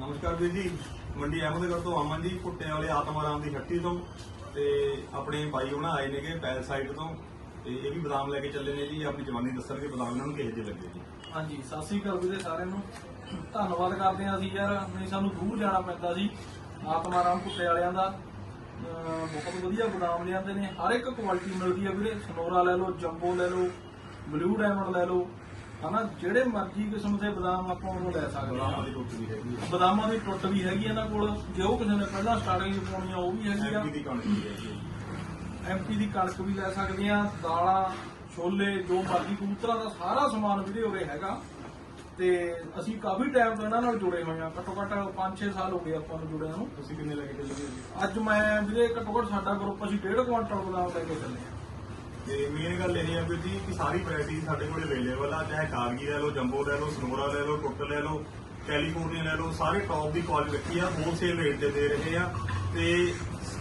ਨਮਸਕਾਰ ਵੀਰ ਜੀ। ਮੰਡੀ ਅਹਿਮਦਗੜ੍ਹ ਤੋਂ ਅਮਨ ਜੀ ਕੁੱਟੇ ਵਾਲੇ ਆਤਮਾਰਾਮ ਦੀ ਹੱਟੀ ਤੋਂ ਤੇ ਆਪਣੇ ਬਾਈ ਉਹਨਾਂ ਆਏ ਨੇਗੇ ਪੈਲ ਸਾਈਡ ਤੋਂ ਤੇ ਇਹ ਵੀ ਬਦਾਮ ਲੈ ਕੇ ਚੱਲੇ ਨੇ ਜੀ। ਆਪਣੀ ਜਵਾਨੀ ਦੱਸਣਗੇ, ਬਦਾਮ ਇਹਨਾਂ ਨੂੰ ਕਿਹੋ ਜਿਹੇ ਲੱਗੇ ਜੀ। ਹਾਂਜੀ, ਸਤਿ ਸ੍ਰੀ ਅਕਾਲ ਵੀਰੇ ਸਾਰਿਆਂ ਨੂੰ। ਧੰਨਵਾਦ ਕਰਦੇ ਹਾਂ ਅਸੀਂ ਯਾਰ, ਨਹੀਂ ਸਾਨੂੰ ਦੂਰ ਜਾਣਾ ਪੈਂਦਾ ਸੀ ਆਤਮਾਰਾਮ ਕੁੱਤੇ ਵਾਲਿਆਂ ਦਾ। ਬਹੁਤ ਵਧੀਆ ਬਦਾਮ ਲਿਆਂਦੇ ਨੇ। ਹਰ ਇੱਕ ਕੁਆਲਿਟੀ ਮਿਲਦੀ ਹੈ ਵੀਰੇ। ਸਨੋਰਾ ਲੈ ਲਓ, ਜੰਬੋ ਲੈ ਲਓ, ਬਲੂ ਡਾਇਮੰਡ ਲੈ ਲਓ। ਹਨਾ ਜਿਹੜੇ ਮਰਜ਼ੀ ਕਿਸਮ ਦੇ ਬਦਾਮ ਆਪਾਂ ਉਹਨੂੰ ਲੈ ਸਕਦੇ ਬਦਾਮਾਂ ਹਾਂ ਦੀ ਟੁੱਟ ਵੀ ਹੈਗੀ ਬਦਾਮਾਂ ਦੀ ਟੁੱਟ ਵੀ ਹੈਗੀ ਇਹਨਾਂ ਕੋਲ। ਜੇ ਉਹ ਕਿਸੇ ਨੇ ਪਹਿਲਾਂ ਸਟਾਰਟਿੰਗ ਪਾਉਣੀ ਆ ਉਹ ਵੀ ਹੈਗੀ ਆ। ਐਮਪੀ ਦੀ ਕਣਕ ਵੀ ਹੈਗੀ ਹੈ ਐਮਪੀ ਦੀ ਕਣਕ ਵੀ ਲੈ ਸਕਦੇ ਆ। ਦਾਲਾਂ ਛੋਲੇ ਜੋ ਮਰਜ਼ੀ ਕਬੂਤਰਾਂ ਦਾ ਸਾਰਾ ਸਮਾਨ ਵੀਰੇ ਉਰੇ ਹੈਗਾ। ਤੇ ਅਸੀਂ ਕਾਫੀ ਟਾਈਮ ਤੋਂ ਇਹਨਾਂ ਨਾਲ ਜੁੜੇ ਹੋਏ ਆ। ਘੱਟੋ ਘੱਟ 5-6 ਸਾਲ ਹੋ ਗਏ ਆਪਾਂ ਨੂੰ ਜੁੜਿਆਂ ਨੂੰ। ਤੁਸੀਂ ਕਿੰਨੇ ਲੈ ਕੇ ਚੱਲੇ ਅੱਜ ਮੈਂ ਵੀਰੇ ਘੱਟੋ ਘੱਟ ਸਾਡਾ ਗਰੁੱਪ ਅਸੀਂ 1.5 ਕੁਆਂਟਲ ਬਦਾਮ ਲੈ ਕੇ ਚੱਲੇ ਆ। ਤੇ ਮੇਨ ਗੱਲ ਇਹ ਹੈ ਵੀਰ ਜੀ ਕਿ ਸਾਰੀ ਵੈਰਾਈਟੀ ਸਾਡੇ ਕੋਲ ਅਵੇਲੇਬਲ ਆ, ਚਾਹੇ ਕਾਰਗੀ ਲੈ ਲਓ, ਜੰਬੋ ਲੈ ਲਓ, ਸਨੋਰਾ ਲੈ ਲਓ ਟੁੱਟ ਲੈ ਲਓ ਕੈਲੀਫੋਰਨੀਆ ਲੈ ਲਓ, ਸਾਰੇ ਟੌਪ ਦੀ ਕੁਆਲਿਟੀ ਰੱਖੀ ਆ ਹੋਲਸੇਲ ਰੇਟ ਤੇ ਦੇ ਰਹੇ ਆ। ਤੇ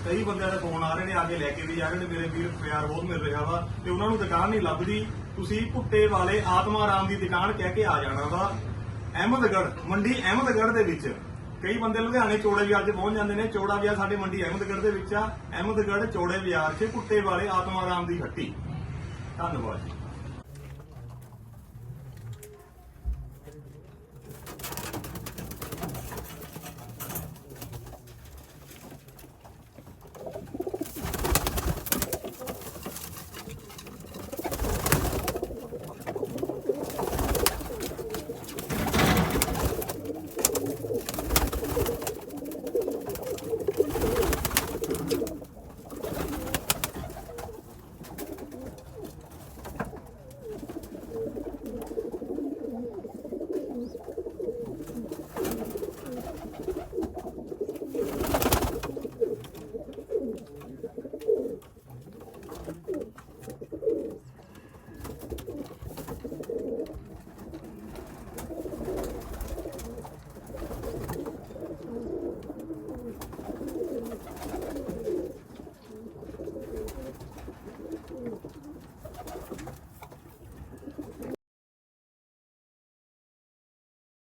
ਕਈ ਬੰਦਿਆਂ ਦੇ ਫੋਨ ਆ ਰਹੇ ਨੇ ਆ ਕੇ ਲੈ ਕੇ ਵੀ ਜਾ ਰਹੇ ਨੇ, ਮੇਰੇ ਵੀਰ ਪਿਆਰ ਬਹੁਤ ਮਿਲ ਰਿਹਾ ਵਾ, ਤੇ ਉਹਨਾਂ ਨੂੰ ਦੁਕਾਨ ਨਹੀਂ ਲੱਭਦੀ। ਤੁਸੀਂ ਭੁੱਟੇ ਵਾਲੇ ਆਤਮਾ ਰਾਮ ਦੀ ਦੁਕਾਨ ਕਹਿ ਕੇ ਆ ਜਾਣਾ ਵਾ। ਅਹਿਮਦਗੜ੍ਹ, ਮੰਡੀ ਅਹਿਮਦਗੜ੍ਹ ਦੇ ਵਿੱਚ। ਕਈ ਬੰਦੇ ਲੁਧਿਆਣੇ ਚੋੜੇ ਬਾਜ਼ਾਰ 'ਚ ਪਹੁੰਚ ਜਾਂਦੇ ਨੇ, ਚੋੜਾ ਬਾਜ਼ਾਰ ਸਾਡੇ ਮੰਡੀ ਅਹਿਮਦਗੜ੍ਹ ਦੇ ਵਿੱਚ ਆ। ਅਹਿਮਦਗੜ੍ਹ, ਚੋੜੇ ਬਾਜ਼ਾਰ 'ਚ ਭੁੱਟੇ ਵਾਲੇ ਆਤਮਾ ਰਾਮ ਦੀ ਹੱਟੀ। ਧੰਨਵਾਦ ਜੀ।